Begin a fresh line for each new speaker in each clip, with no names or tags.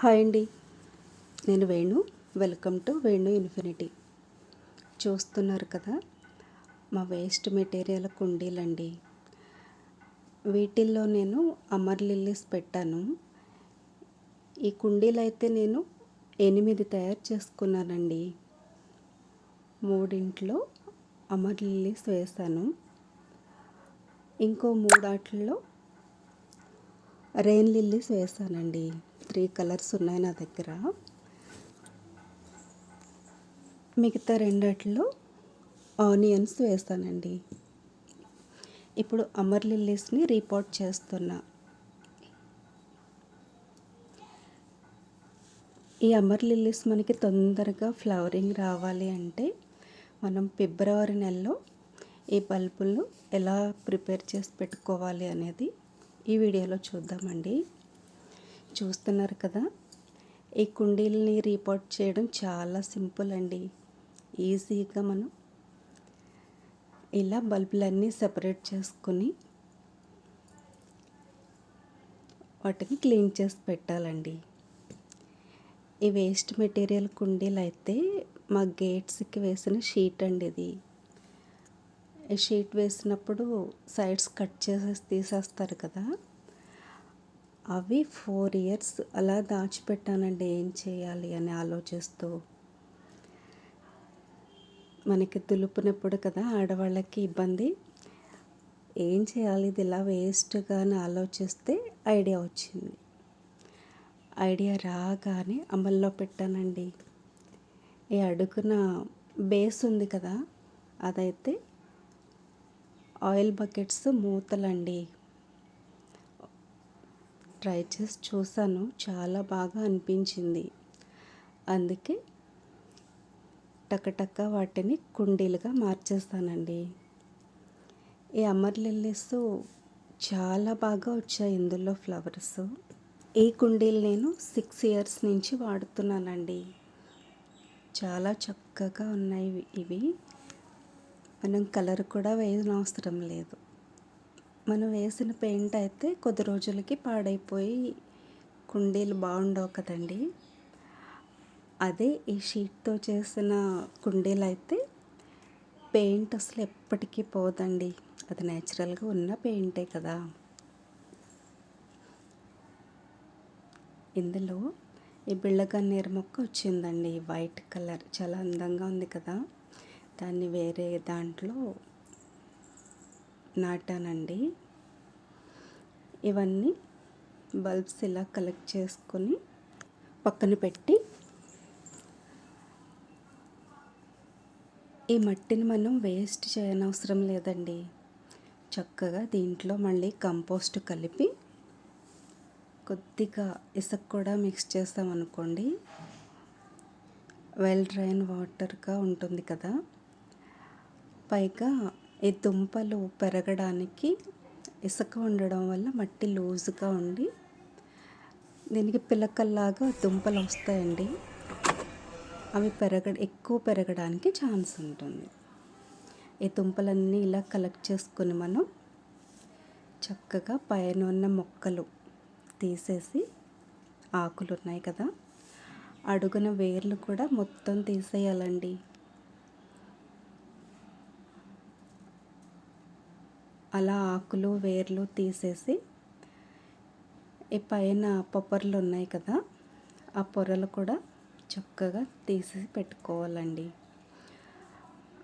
Hi అండి. నేను Venu. Welcome to Venu infinity. చూస్తున్నారు కదా మా వేస్ట్ మెటీరియల్ కుండీలండి. వీటిల్లో నేను అమర్ లిల్లీస్ పెట్టాను. ఈ కుండీలు అయితే నేను ఎనిమిది తయారు చేసుకున్నానండి. మూడింట్లో అమర్ లిల్లీస్ వేసాను ఇంకో మూడాట్లో రెయిన్ లిల్లీస్ వేసానండి త్రీ కలర్స్ ఉన్నాయి నా దగ్గర. మిగతా రెండట్లో ఆనియన్స్ వేస్తానండి. ఇప్పుడు అమర్ లిల్లీస్ని రీపోర్ట్ చేస్తున్నా. ఈ అమర్ లిల్లీస్ మనకి తొందరగా ఫ్లవరింగ్ రావాలి అంటే మనం ఫిబ్రవరి నెలలో ఈ బల్బులు ఎలా ప్రిపేర్ చేసి పెట్టుకోవాలి అనేది ఈ వీడియోలో చూద్దామండి. చూస్తున్నారు కదా? ఈ కుండీలని రీపోర్ట్ చేయడం చాలా సింపుల్ అండి. ఈజీగా మనం ఇలా బల్బులన్నీ సపరేట్ చేసుకుని వాటిని క్లీన్ చేసి పెట్టాలండి. ఈ వేస్ట్ మెటీరియల్ కుండీలు అయితే మా గేట్స్కి వేసిన షీట్ అండి ఇది. ఈ షీట్ వేసినప్పుడు సైడ్స్ కట్ చేసేసి తీసేస్తారు కదా? అవి ఫోర్ ఇయర్స్ అలా దాచిపెట్టానండి ఏం చేయాలి అని ఆలోచిస్తూ. మనకి దులుపునప్పుడు కదా ఆడవాళ్ళకి ఇబ్బంది. ఏం చేయాలి? ఇది ఇలా వేస్ట్గా అని ఆలోచిస్తే ఐడియా వచ్చింది. ఐడియా రాగానే అమల్లో పెట్టానండి. ఈ అడుగున బేస్ ఉంది కదా అదైతే ఆయిల్ బకెట్స్ మూతలండి. ట్రై చేసి చూశాను. చాలా బాగా అనిపించింది. అందుకే టకటక వాటిని కుండీలుగా మార్చేస్తానండి. ఈ అమర్ లిల్లీస్ చాలా బాగా వచ్చాయి ఇందులో ఫ్లవర్స్. ఈ కుండీలు నేను సిక్స్ ఇయర్స్ నుంచి వాడుతున్నానండి. చాలా చక్కగా ఉన్నాయి ఇవి. మనం కలర్ కూడా వేయనవసరం లేదు. మనం వేసిన పెయింట్ అయితే కొద్ది రోజులకి పాడైపోయి కుండీలు బాగుండవు కదండి. అదే ఈ షీట్తో చేసిన కుండీలు అయితే పెయింట్ అసలు ఎప్పటికీ పోదండి. అది న్యాచురల్గా ఉన్న పెయింటే కదా. ఇందులో ఈ బిళ్ళగన్నేరు మొక్క వచ్చిందండి. వైట్ కలర్ చాలా అందంగా ఉంది కదా. దాన్ని వేరే దాంట్లో నాటానండి. ఇవన్నీ బల్బ్స్ ఇలా కలెక్ట్ చేసుకొని పక్కన పెట్టి ఈ మట్టిని మనం వేస్ట్ చేయనవసరం లేదండి. చక్కగా దీంట్లో మళ్ళీ కంపోస్ట్ కలిపి కొద్దిగా ఇసుక కూడా మిక్స్ చేస్తామనుకోండి వెల్ డ్రైన్ వాటర్గా ఉంటుంది కదా. పైగా ఈ దుంపలు పెరగడానికి ఇసుక ఉండడం వల్ల మట్టి లూజుగా ఉండి దీనికి పిలకల్లాగా దుంపలు వస్తాయండి. అవి పెరగ ఎక్కువ పెరగడానికి ఛాన్స్ ఉంటుంది. ఈ దుంపలన్నీ ఇలా కలెక్ట్ చేసుకుని మనం చక్కగా పైన ఉన్న మొక్కలు తీసేసి ఆకులు ఉన్నాయి కదా అడుగున వేర్లు కూడా మొత్తం తీసేయాలండి. అలా ఆకులు వేర్లు తీసేసి ఈ పైన పొప్పర్లు ఉన్నాయి కదా ఆ పొరలు కూడా చక్కగా తీసి పెట్టుకోవాలండి.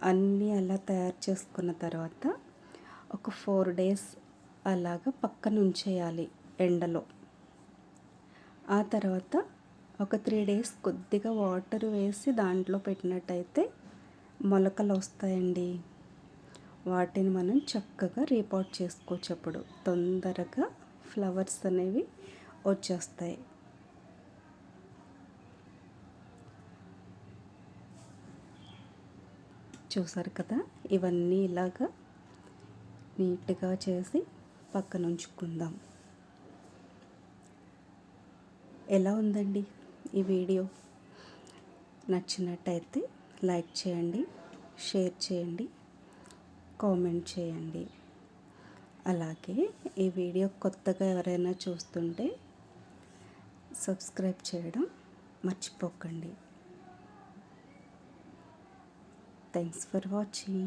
అన్నీ అలా తయారు చేసుకున్న తర్వాత ఒక ఫోర్ డేస్ అలాగా పక్కన ఉంచేయాలి ఎండలో. ఆ తర్వాత ఒక త్రీ డేస్ కొద్దిగా వాటర్ వేసి దాంట్లో పెట్టినట్టయితే మొలకలు వస్తాయండి. వాటిని మనం చక్కగా రీపోర్ట్ చేసుకోవచ్చు అప్పుడు తొందరగా ఫ్లవర్స్ అనేవి వచ్చేస్తాయి. చూసారు కదా? ఇవన్నీ ఇలాగా నీట్గా చేసి పక్కన ఉంచుకుందాం ఎలా ఉందండి ఈ వీడియో? నచ్చినట్టయితే లైక్ చేయండి షేర్ చేయండి. కామెంట్ చేయండి. అలాగే ఈ వీడియో కొత్తగా ఎవరైనా చూస్తుంటే సబ్స్క్రైబ్ చేయడం మర్చిపోకండి. Thanks for watching